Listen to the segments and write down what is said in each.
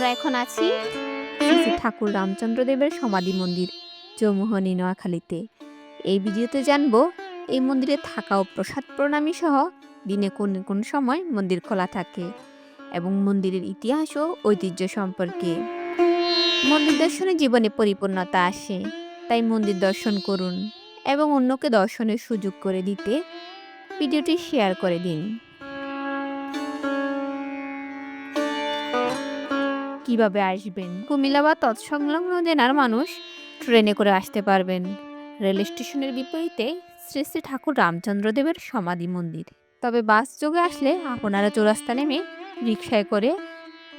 আমরা এখন আছি ঠাকুর রামচন্দ্র দেবের সমাধি মন্দির চৌমুহনী নোয়াখালীতে। এই ভিডিওতে জানব, এই মন্দিরে থাকা ও প্রসাদ প্রণামী সহ দিনে কোন কোন সময় মন্দির খোলা থাকে এবং মন্দিরের ইতিহাস ও ঐতিহ্য সম্পর্কে। মন্দির দর্শনে জীবনে পরিপূর্ণতা আসে, তাই মন্দির দর্শন করুন এবং অন্যকে দর্শনের সুযোগ করে দিতে ভিডিওটি শেয়ার করে দিন। কীভাবে আসবেন? কুমিল্লা বা তৎসংলগ্ন জেনার মানুষ ট্রেনে করে আসতে পারবেন। রেল স্টেশনের বিপরীতে শ্রী শ্রী ঠাকুর রামচন্দ্রদেবের সমাধি মন্দির। তবে বাস যোগে আসলে আপনারা চৌরাস্তা নেমে রিক্সায় করে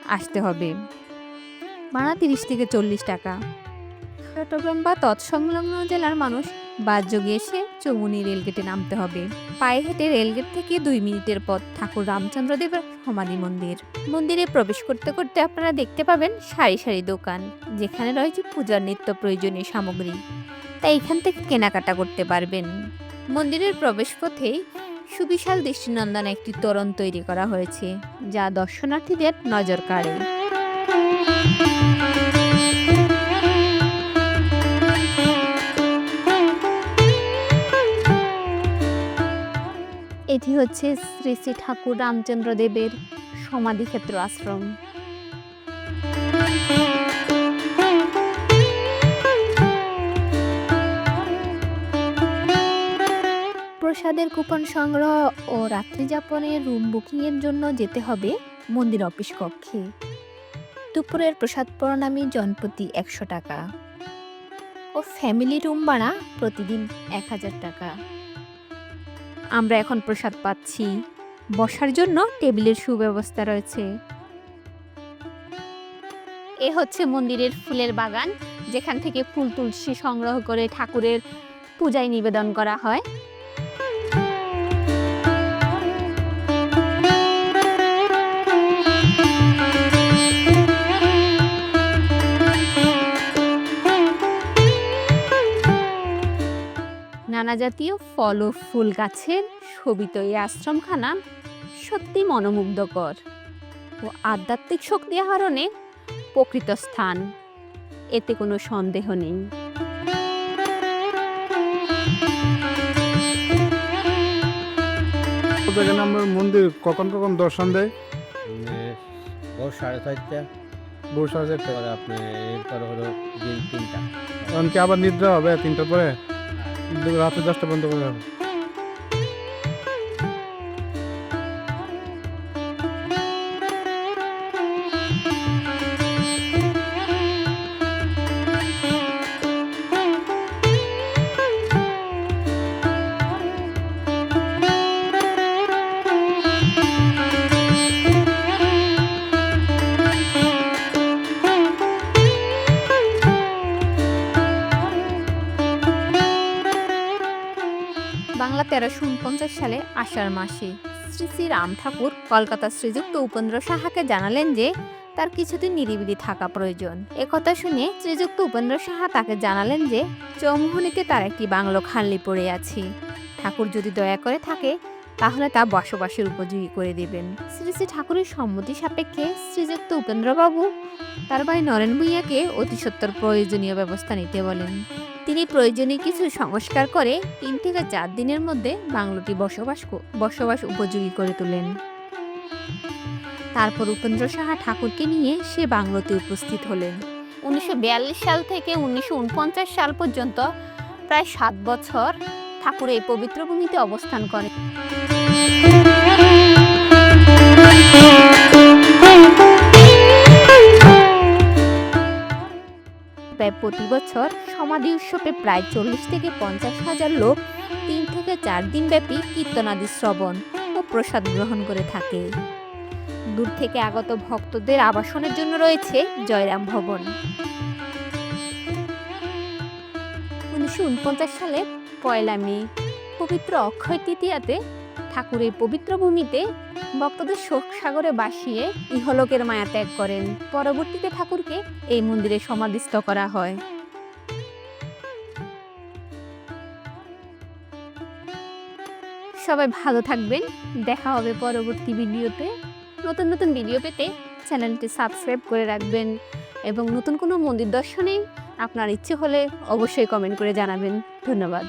আসতে হবে। ভাড়া তিরিশ থেকে চল্লিশ টাকা। চট্টগ্রাম বা তৎসংলগ্ন জেলার মানুষ বাস যোগে এসে চৌমুনি রেলগেটে নামতে হবে। পায়ে হেঁটে রেলগেট থেকে দুই মিনিটের পথ ঠাকুর রামচন্দ্রদেবের সমাধি মন্দির। মন্দিরে প্রবেশ করতে করতে আপনারা দেখতে পাবেন সারি সারি দোকান, যেখানে রয়েছে পূজার নিত্য প্রয়োজনীয় সামগ্রী। তাই এখান থেকে কেনাকাটা করতে পারবেন। মন্দিরের প্রবেশপথেই সুবিশাল দৃষ্টিনন্দন একটি তোরণ তৈরি করা হয়েছে, যা দর্শনার্থীদের নজর কাড়ে। এটি হচ্ছে শ্রী শ্রী ঠাকুর রামচন্দ্র দেবের সমাধিক্ষেত্র আশ্রম। প্রসাদের কুপন সংগ্রহ ও রাত্রিযাপনের রুম বুকিংয়ের জন্য যেতে হবে মন্দির অফিস কক্ষে। দুপুরের প্রসাদ প্রণামী জনপ্রতি একশো টাকা। ও ফ্যামিলি রুম ভাড়া প্রতিদিন এক হাজার টাকা। আমরা এখন প্রসাদ পাচ্ছি। বসার জন্য টেবিলের সুব্যবস্থা রয়েছে। এ হচ্ছে মন্দিরের ফুলের বাগান, যেখান থেকে ফুল তুলসী সংগ্রহ করে ঠাকুরের পূজায় নিবেদন করা হয়। নানা জাতীয় ফল ও ফুল গাছের শোভিত এই আশ্রমখানা সত্যি মনোমুগ্ধকর ও আধ্যাত্মিক শক্তি আহরণে প্রকৃত স্থান। এতে কোনো সন্দেহ নেই। এখানে আমরা মন্দির কখন কখন দর্শন দেয়? মানে ভোর সাড়ে চারটা ভোর সাড়ে চারটে আপনি এরপরে হলো দিন তিনটা। তখন কি আবার নিদ্রা হবে তিনটার পরে? রাতে দশটা পর্যন্ত করে বাংলা তেরোশো উনপঞ্চাশ সালে আষাঢ় মাসে শ্রী শ্রী রাম ঠাকুর কলকাতা শ্রীযুক্ত উপেন্দ্র সাহাকে জানালেন যে তার কিছুদিন নিরিবিলি থাকা প্রয়োজন। একথা শুনে শ্রীযুক্ত উপেন্দ্র সাহা তাকে জানালেন যে চৌমোহনীতে তার একটি বাংলো খালি পড়ে আছে। ঠাকুর যদি দয়া করে থাকে, তাহলে তা বসবাসের উপযোগী করে দেবেন। শ্রী শ্রী ঠাকুরের সম্মতি সাপেক্ষে শ্রীযুক্ত উপেন্দ্রবাবু তার ভাই নরেন ভূঁইয়াকে অতি সত্তর প্রয়োজনীয় ব্যবস্থা নিতে বলেন। তিনি প্রয়োজনীয় কিছু সংস্কার করে তিন থেকে চার দিনের মধ্যে বাংলোটি বসবাস বসবাস উপযোগী করে তোলেন। তারপর উপেন্দ্র সাহা ঠাকুরকে নিয়ে সে বাংলোতে উপস্থিত হলেন। উনিশশো বিয়াল্লিশ সাল থেকে উনিশশো উনপঞ্চাশ সাল পর্যন্ত প্রায় সাত বছর ঠাকুর এই পবিত্র ভূমিতে অবস্থান করেন। প্রতি বছর সমাধি উৎসবে প্রায় চল্লিশ থেকে পঞ্চাশ হাজার লোক তিন থেকে চার দিন ব্যাপী কীর্তনাদি শ্রবণ ও প্রসাদ গ্রহণ করে থাকে। দূর থেকে আগত ভক্তদের আবাসনের জন্য রয়েছে জয়রাম ভবন। উনিশশো উনপঞ্চাশ সালে পয়লা মে, পবিত্র অক্ষয় তৃতীয়াতে ঠাকুরের পবিত্র ভূমিতে ভক্তদের শোক সাগরে বাসিয়ে ইহলোকের মায়া ত্যাগ করেন। পরবর্তীতে ঠাকুরকে এই মন্দিরে সমাধিস্থ করা হয়। সবাই ভালো থাকবেন। দেখা হবে পরবর্তী ভিডিওতে। নতুন নতুন ভিডিও পেতে চ্যানেলটি সাবস্ক্রাইব করে রাখবেন এবং নতুন কোনো মন্দির দর্শনে আপনার ইচ্ছে হলে অবশ্যই কমেন্ট করে জানাবেন। ধন্যবাদ।